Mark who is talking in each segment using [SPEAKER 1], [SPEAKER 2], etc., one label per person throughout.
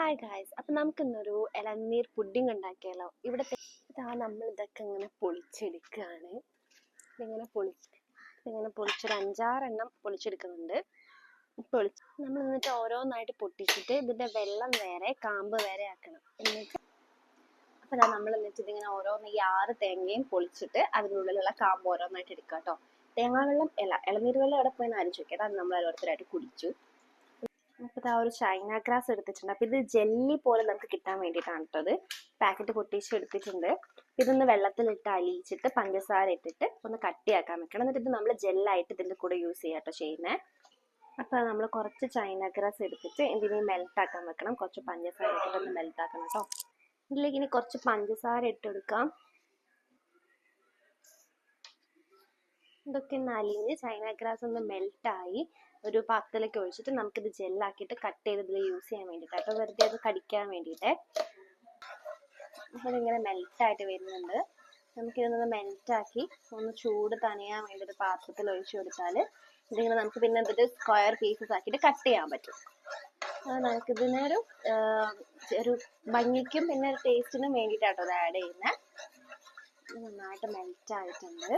[SPEAKER 1] Hi guys അപ്പം നമുക്കിന്നൊരു ഇളനീർ പുഡിംഗ് ഉണ്ടാക്കിയാലോ? ഇവിടെ ഇതാ നമ്മൾ ഇതൊക്കെ ഇങ്ങനെ പൊളിച്ചെടുക്കുകയാണ് ഇതിങ്ങനെ പൊളി ഇങ്ങനെ പൊളിച്ചൊരു അഞ്ചാറെണ്ണം പൊളിച്ചെടുക്കുന്നുണ്ട്. പൊളിച്ച് നമ്മൾ എന്നിട്ട് ഓരോന്നായിട്ട് പൊട്ടിച്ചിട്ട് ഇതിന്റെ വെള്ളം വേറെ കാമ്പ് വേറെ ആക്കണം. എന്നിട്ട് അപ്പം നമ്മൾ എന്നിട്ട് ഇതിങ്ങനെ ഓരോന്ന് ഈ ആറ് തേങ്ങയും പൊളിച്ചിട്ട് അതിനുള്ളിലുള്ള കാമ്പ് ഓരോന്നായിട്ട് എടുക്കുക കേട്ടോ തേങ്ങാവെള്ളം ഇല ഇളനീർ വെള്ളം എവിടെ പോയെന്ന് അരിച്ചു വെക്കാം അത് നമ്മൾ ഓരോരുത്തരായിട്ട് കുടിച്ചു. അപ്പോൾ ആ ഒരു ചൈന ഗ്രാസ് എടുത്തിട്ടുണ്ട്. അപ്പോൾ ഇത് ജെല്ലി പോലെ നമുക്ക് കിട്ടാൻ വേണ്ടിയിട്ടാണ് കേട്ടോ അത് പാക്കറ്റ് പൊട്ടിച്ച് എടുത്തിട്ടുണ്ട്. ഇതൊന്ന് വെള്ളത്തിലിട്ട് അലിയിച്ചിട്ട് പഞ്ചസാര ഇട്ടിട്ട് ഒന്ന് കട്ടിയാക്കാൻ വെക്കണം. എന്നിട്ട് ഇത് നമ്മൾ ജെല്ലായിട്ട് ഇതിന്റെ കൂടെ യൂസ് ചെയ്യാം കേട്ടോ ചെയ്യുന്നത് അപ്പോൾ നമ്മൾ കുറച്ച് ചൈന ഗ്രാസ് എടുത്തിട്ട് ഇതിനെ മെൽറ്റ് ആക്കാൻ വെക്കണം. കുറച്ച് പഞ്ചസാര ഇട്ടിട്ട് ഒന്ന് മെൽറ്റ് ആക്കണം കേട്ടോ ഇതിലേക്ക് ഇനി കുറച്ച് പഞ്ചസാര ഇട്ടെടുക്കാം ഇതൊക്കെ ഒന്ന് ചൈന ഗ്രാസ് ഒന്ന് മെൽട്ടായി ഒരു പാത്രത്തിലേക്ക് ഒഴിച്ചിട്ട് നമുക്കിത് ജെല്ലാക്കിയിട്ട് കട്ട് ചെയ്ത് ഇതിൽ യൂസ് ചെയ്യാൻ വേണ്ടിയിട്ട്. അപ്പോൾ വെറുതെ അത് കടിക്കാൻ വേണ്ടിയിട്ട് ഇതിങ്ങനെ മെൽറ്റായിട്ട് വരുന്നുണ്ട്. നമുക്കിതൊന്ന് മെൽറ്റാക്കി ഒന്ന് ചൂട് തണിയാൻ വേണ്ടി ഒരു പാത്രത്തിൽ ഒഴിച്ചു കൊടുത്താൽ ഇതിങ്ങനെ നമുക്ക് പിന്നെ ഇതൊരു സ്ക്വയർ പീസസ് ആക്കിയിട്ട് കട്ട് ചെയ്യാൻ പറ്റും. നമുക്കിതിനൊരു ഒരു ഭംഗിക്കും പിന്നെ ഒരു ടേസ്റ്റിനും വേണ്ടിയിട്ടാട്ടോ അത് ആഡ് ചെയ്യുന്നത് നന്നായിട്ട് മെൽറ്റ് ആയിട്ടുണ്ട്.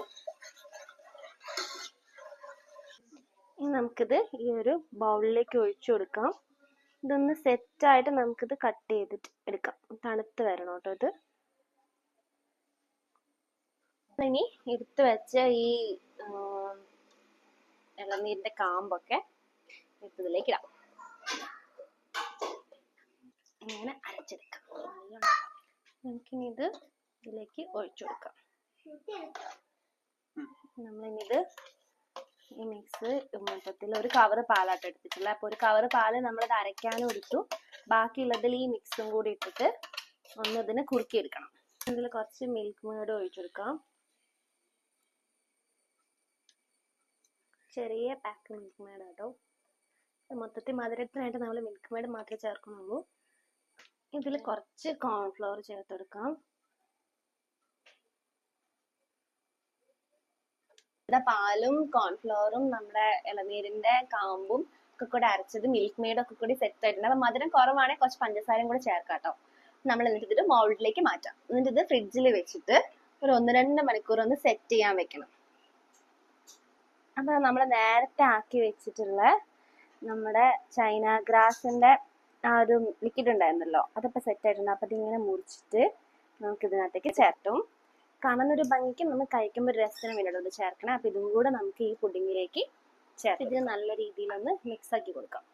[SPEAKER 1] ഇനി നമുക്കിത് ഈ ഒരു ബൗളിലേക്ക് ഒഴിച്ചു കൊടുക്കാം. ഇതൊന്ന് സെറ്റായിട്ട് നമുക്കിത് കട്ട് ചെയ്തിട്ട് എടുക്കാം. തണുത്ത് വരണം കേട്ടോ ഇത്. ഇനി എടുത്ത് വെച്ച ഈ ഇളനീരിന്റെ കാമ്പൊക്കെ ഇതിലേക്ക് ഇടാം. ഇങ്ങനെ അരച്ചെടുക്കാം. നമുക്കിനി ഇത് ഇതിലേക്ക് ഒഴിച്ചു കൊടുക്കാം. നമ്മളിനി ഇത് ഈ മിക്സ് മൊത്തത്തിൽ ഒരു കവർ പാലാട്ട് എടുത്തിട്ടുള്ളത് അപ്പോൾ ഒരു കവർ പാൽ നമ്മളത് അരയ്ക്കാനും എടുത്തു. ബാക്കിയുള്ളതിൽ ഈ മിക്സും കൂടി ഇട്ടിട്ട് ഒന്ന് ഇതിന് കുറുക്കി എടുക്കണം ഇതിൽ കുറച്ച് മിൽക്ക് മേഡ് ഒഴിച്ചെടുക്കാം ചെറിയ പാക്ക് മിൽക്ക് മേഡ് കേട്ടോ മൊത്തത്തിൽ മധുരത്തിനായിട്ട് നമ്മൾ മിൽക്ക് മേഡ് മാത്രമേ ചേർക്കുന്നുള്ളൂ. ഇതിൽ കുറച്ച് കോൺഫ്ലവർ ചേർത്തെടുക്കാം പാലും കോൺഫ്ലോറും നമ്മുടെ ഇളനീരിന്റെ കാമ്പും ഒക്കെ കൂടെ അരച്ചത് മിൽക്ക് മെയ്ഡ് ഒക്കെ കൂടി സെറ്റ് ആയിട്ടുണ്ട്. അപ്പൊ മധുരം കുറവാണെങ്കിൽ കുറച്ച് പഞ്ചസാരയും കൂടെ ചേർക്കാം കേട്ടോ നമ്മൾ എന്നിട്ട് ഇത് മോൾഡിലേക്ക് മാറ്റാം. എന്നിട്ട് ഇത് ഫ്രിഡ്ജിൽ വെച്ചിട്ട് ഒരു ഒന്ന് രണ്ട് മണിക്കൂർ ഒന്ന് സെറ്റ് ചെയ്യാൻ വെക്കണം. അപ്പൊ നമ്മൾ നേരത്തെ ആക്കി വെച്ചിട്ടുള്ള നമ്മുടെ ചൈന ഗ്രാസിന്റെ ആ ഒരു ലിക്വിഡ് ഉണ്ടായിരുന്നല്ലോ. അതിപ്പോ സെറ്റ് ആയിട്ടുണ്ട്. അപ്പൊ ഇതിങ്ങനെ മുറിച്ചിട്ട് നമുക്ക് ഇതിനകത്തേക്ക് ചേർത്തും. കാണുന്നൊരു ഭംഗിക്ക് നമ്മൾ കഴിക്കുമ്പോൾ രസത്തിന് വേണ്ടിയിട്ട് ചേർക്കണം. അപ്പം ഇതും കൂടെ നമുക്ക് ഈ പുഡിങ്ങിലേക്ക് ചേർത്ത് ഇതിന് നല്ല രീതിയിലൊന്ന് മിക്സ് ആക്കി കൊടുക്കാം.